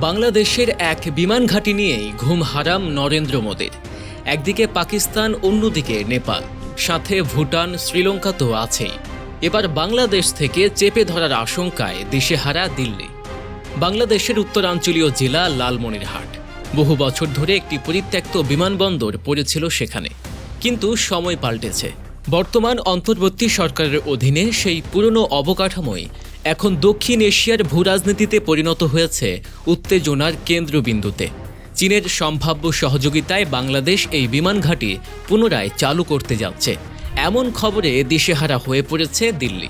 বাংলাদেশের এক বিমান ঘাঁটি নিয়েই ঘুম হারাম নরেন্দ্র মোদীর। একদিকে পাকিস্তান, অন্যদিকে নেপাল। সাথে ভুটান, শ্রীলঙ্কা তো আছেই। এবার বাংলাদেশ থেকে চেপে ধরার আশঙ্কায় দিশেহারা দিল্লি। বাংলাদেশের উত্তরাঞ্চলীয় জেলা লালমনিরহাট। বহু বছর ধরে একটি পরিত্যক্ত বিমানবন্দর পড়েছিল সেখানে। কিন্তু সময় পাল্টেছে। বর্তমান অন্তর্বর্তী সরকারের অধীনে সেই পুরনো অবকাঠামোই এখন দক্ষিণ এশিয়ার ভূরাজনীতিতে পরিণত হয়েছে উত্তেজনার কেন্দ্রবিন্দুতে। চীনের সম্ভাব্য সহযোগিতায় বাংলাদেশ এই বিমান ঘাঁটি পুনরায় চালু করতে যাচ্ছে। এমন খবরে দিশেহারা হয়ে পড়েছে দিল্লি।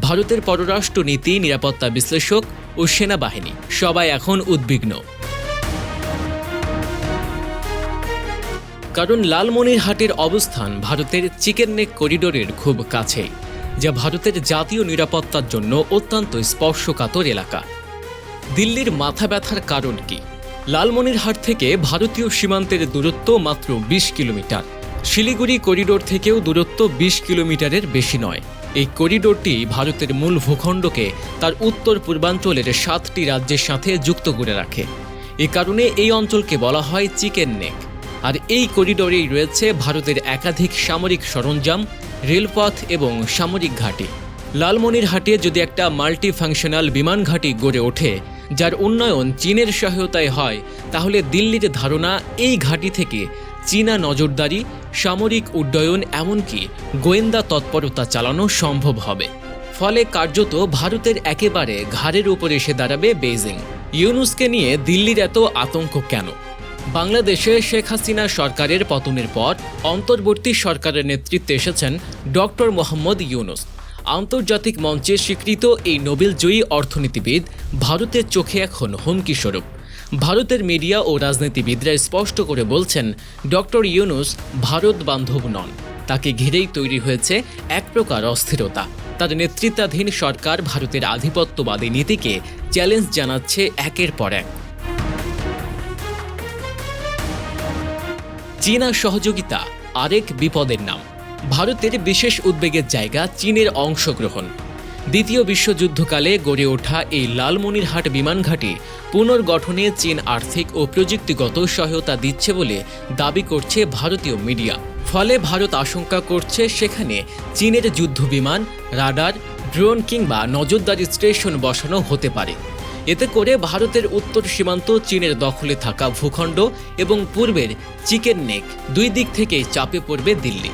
ভারতের পররাষ্ট্র নীতি নিরাপত্তা বিশ্লেষক ও সেনাবাহিনী সবাই এখন উদ্বিগ্ন। কারণ লালমনিরহাটের অবস্থান ভারতের চিকেন নেক করিডোরের খুব কাছেই। যা ভারতের জাতীয় নিরাপত্তার জন্য অত্যন্ত স্পর্শকাতর এলাকা। দিল্লির মাথা ব্যথার কারণ কি? লালমনিরহাট থেকে ভারতীয় সীমান্তের দূরত্ব মাত্র বিশ কিলোমিটার। শিলিগুড়ি করিডোর থেকেও দূরত্ব বিশ কিলোমিটারের বেশি নয়। এই করিডোরটি ভারতের মূল ভূখণ্ডকে তার উত্তর পূর্বাঞ্চলের সাতটি রাজ্যের সাথে যুক্ত করে রাখে। এ কারণে এই অঞ্চলকে বলা হয় চিকেন নেক। আর এই করিডোরেই রয়েছে ভারতের একাধিক সামরিক সরঞ্জাম রেলপথ এবং সামরিক ঘাঁটি। লালমনিরহাটে যদি একটা মাল্টি ফাংশনাল বিমান ঘাঁটি গড়ে ওঠে, যার উন্নয়ন চীনের সহায়তায় হয়, তাহলে দিল্লির ধারণা এই ঘাঁটি থেকে চীনা নজরদারি, সামরিক উড্ডয়ন এমনকি গোয়েন্দা তৎপরতা চালানো সম্ভব হবে। ফলে কার্যত ভারতের একেবারে ঘাড়ের উপর এসে দাঁড়াবে বেইজিং। ইউনুসকে নিয়ে দিল্লির এত আতঙ্ক কেন? বাংলাদেশে শেখ হাসিনা সরকারের পতনের পর অন্তর্বর্তী সরকারের নেতৃত্বে এসেছেন ডক্টর মোহাম্মদ ইউনুস। আন্তর্জাতিক মঞ্চে স্বীকৃত এই নোবেলজয়ী অর্থনীতিবিদ ভারতের চোখে এখন হুমকি স্বরূপ। ভারতের মিডিয়া ও রাজনীতিবিদরা স্পষ্ট করে বলছেন, ডক্টর ইউনুস ভারত বান্ধব নন। তাকে ঘিরেই তৈরি হয়েছে এক প্রকার অস্থিরতা। তার নেতৃত্বাধীন সরকার ভারতের আধিপত্যবাদী নীতিকে চ্যালেঞ্জ জানাচ্ছে একের পর এক। চীনা সহযোগিতা, আরেক বিপদের নাম। ভারতের বিশেষ উদ্বেগের জায়গা চীনের অংশগ্রহণ। দ্বিতীয় বিশ্বযুদ্ধকালে গড়ে ওঠা এই লালমনিরহাট বিমান ঘাঁটি পুনর্গঠনে চীন আর্থিক ও প্রযুক্তিগত সহায়তা দিচ্ছে বলে দাবি করছে ভারতীয় মিডিয়া। ফলে ভারত আশঙ্কা করছে সেখানে চীনের যুদ্ধবিমান, রাডার, ড্রোন কিংবা নজরদারি স্টেশন বসানো হতে পারে। এতে করে ভারতের উত্তর সীমান্ত, চীনের দখলে থাকা ভূখণ্ড এবং পূর্বের চিকেন নেক দুই দিক থেকে চাপে পড়বে দিল্লি।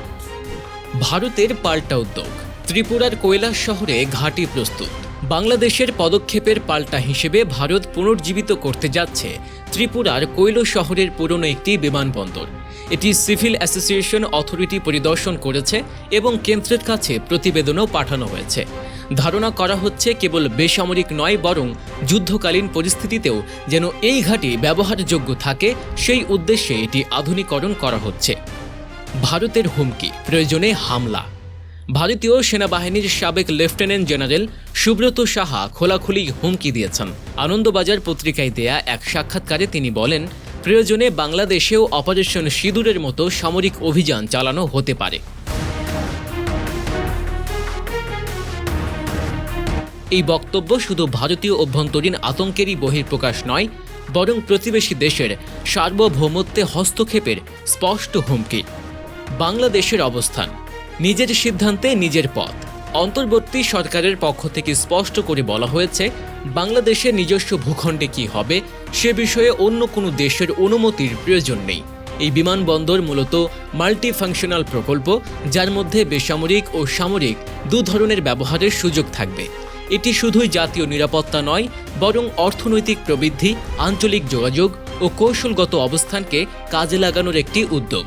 ভারতের পাল্টা উদ্যোগ। ত্রিপুরার কৈলাস শহরে ঘাঁটি প্রস্তুত। বাংলাদেশের পদক্ষেপের পাল্টা হিসেবে ভারত পুনর্জীবিত করতে যাচ্ছে ত্রিপুরার কৈল শহরের পুরনো একটি বিমানবন্দর। এটি সিভিল অ্যাসোসিয়েশন অথরিটি পরিদর্শন করেছে এবং কেন্দ্রের কাছে প্রতিবেদনও পাঠানো হয়েছে। ধারণা করা হচ্ছে কেবল বেসামরিক নয়, বরং যুদ্ধকালীন পরিস্থিতিতেও যেন এই ঘাঁটি ব্যবহারযোগ্য থাকে, সেই উদ্দেশ্যে এটি আধুনিকরণ করা হচ্ছে। ভারতের হুমকি, প্রয়োজনে হামলা। ভারতীয় সেনাবাহিনীর সাবেক লেফটেন্যান্ট জেনারেল সুব্রত সাহা খোলাখুলি হুমকি দিয়েছেন। আনন্দবাজার পত্রিকায় দেয়া এক সাক্ষাৎকারে তিনি বলেন, প্রয়োজনে বাংলাদেশেও অপারেশন সিঁদুরের মতো সামরিক অভিযান চালানো হতে পারে। এই বক্তব্য শুধু ভারতীয় অভ্যন্তরীণ আতঙ্কেরই বহিঃপ্রকাশ নয়, বরং প্রতিবেশী দেশের সার্বভৌমত্বে হস্তক্ষেপের স্পষ্ট হুমকি। বাংলাদেশের অবস্থান। নিজের সিদ্ধান্তে নিজের পথ। অন্তর্বর্তী সরকারের পক্ষ থেকে স্পষ্ট করে বলা হয়েছে, বাংলাদেশের নিজস্ব ভূখণ্ডে কি হবে সে বিষয়ে অন্য কোনো দেশের অনুমতির প্রয়োজন নেই। এই বিমানবন্দর মূলত মাল্টি ফাংশনাল প্রকল্প, যার মধ্যে বেসামরিক ও সামরিক দু ধরনের ব্যবহারের সুযোগ থাকবে। এটি শুধুই জাতীয় নিরাপত্তা নয়, বরং অর্থনৈতিক প্রবৃদ্ধি, আঞ্চলিক যোগাযোগ ও কৌশলগত অবস্থানকে কাজে লাগানোর একটি উদ্যোগ।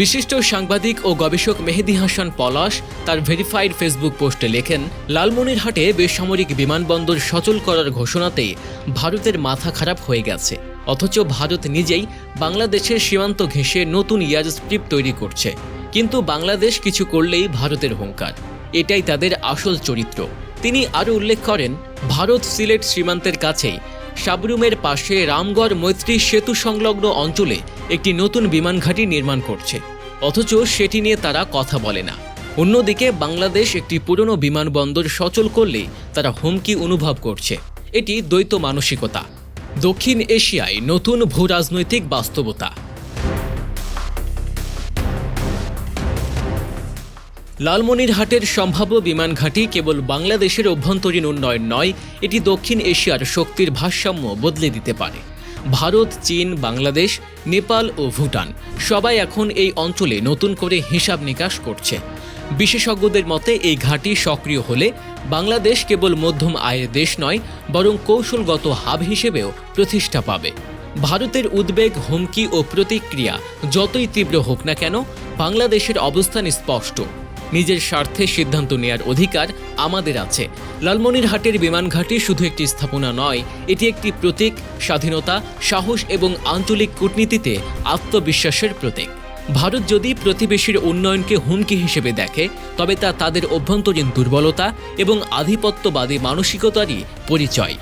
বিশিষ্ট সাংবাদিক ও গবেষক মেহেদি হাসান পলাশ তার ভেরিফাইড ফেসবুক পোস্টে লেখেন, লালমনিরহাটে বেসামরিক বিমানবন্দর সচল করার ঘোষণাতেই ভারতের মাথা খারাপ হয়ে গেছে। অথচ ভারত নিজেই বাংলাদেশের সীমান্ত ঘেঁষে নতুন এয়ার স্ট্রিপ তৈরি করছে। কিন্তু বাংলাদেশ কিছু করলেই ভারতের হুঙ্কার। এটাই তাদের আসল চরিত্র। তিনি আরও উল্লেখ করেন, ভারত সিলেট সীমান্তের কাছেই সাবরুমের পাশে রামগড় মৈত্রী সেতু সংলগ্ন অঞ্চলে একটি নতুন বিমান ঘাঁটি নির্মাণ করছে। অথচ সেটি নিয়ে তারা কথা বলে না। অন্যদিকে বাংলাদেশ একটি পুরনো বিমানবন্দর সচল করলে তারা হুমকি অনুভব করছে। এটি দ্বৈত মানসিকতা। দক্ষিণ এশিয়ায় নতুন ভূরাজনৈতিক বাস্তবতা। লালমনিরহাটের সম্ভাব্য বিমান ঘাঁটি কেবল বাংলাদেশের অভ্যন্তরীণ উন্নয়ন নয়, এটি দক্ষিণ এশিয়ার শক্তির ভারসাম্য বদলে দিতে পারে। ভারত, চীন, বাংলাদেশ, নেপাল ও ভুটান। সবাই এখন এই অঞ্চলে নতুন করে হিসাব নিকাশ করছে। বিশেষজ্ঞদের মতে, এই ঘাঁটি সক্রিয় হলে বাংলাদেশ কেবল মধ্যম আয়ের দেশ নয়, বরং কৌশলগত হাব হিসেবেও প্রতিষ্ঠা পাবে। ভারতের উদ্বেগ, হুমকি ও প্রতিক্রিয়া যতই তীব্র হোক না কেন, বাংলাদেশের অবস্থান স্পষ্ট। নিজের স্বার্থে সিদ্ধান্ত নেয়ার অধিকার আমাদের আছে। লালমনিরহাটের বিমানঘাটি শুধু একটি স্থাপনা নয়, এটি একটি প্রতীক, স্বাধীনতা, সাহস এবং আঞ্চলিক কূটনীতিতে আত্মবিশ্বাসের প্রতীক। ভারত যদি প্রতিবেশীর উন্নয়নকে হুমকি হিসেবে দেখে, তবে তা তাদের অভ্যন্তরীণ দুর্বলতা এবং আধিপত্যবাদী মানসিকতারই পরিচয়।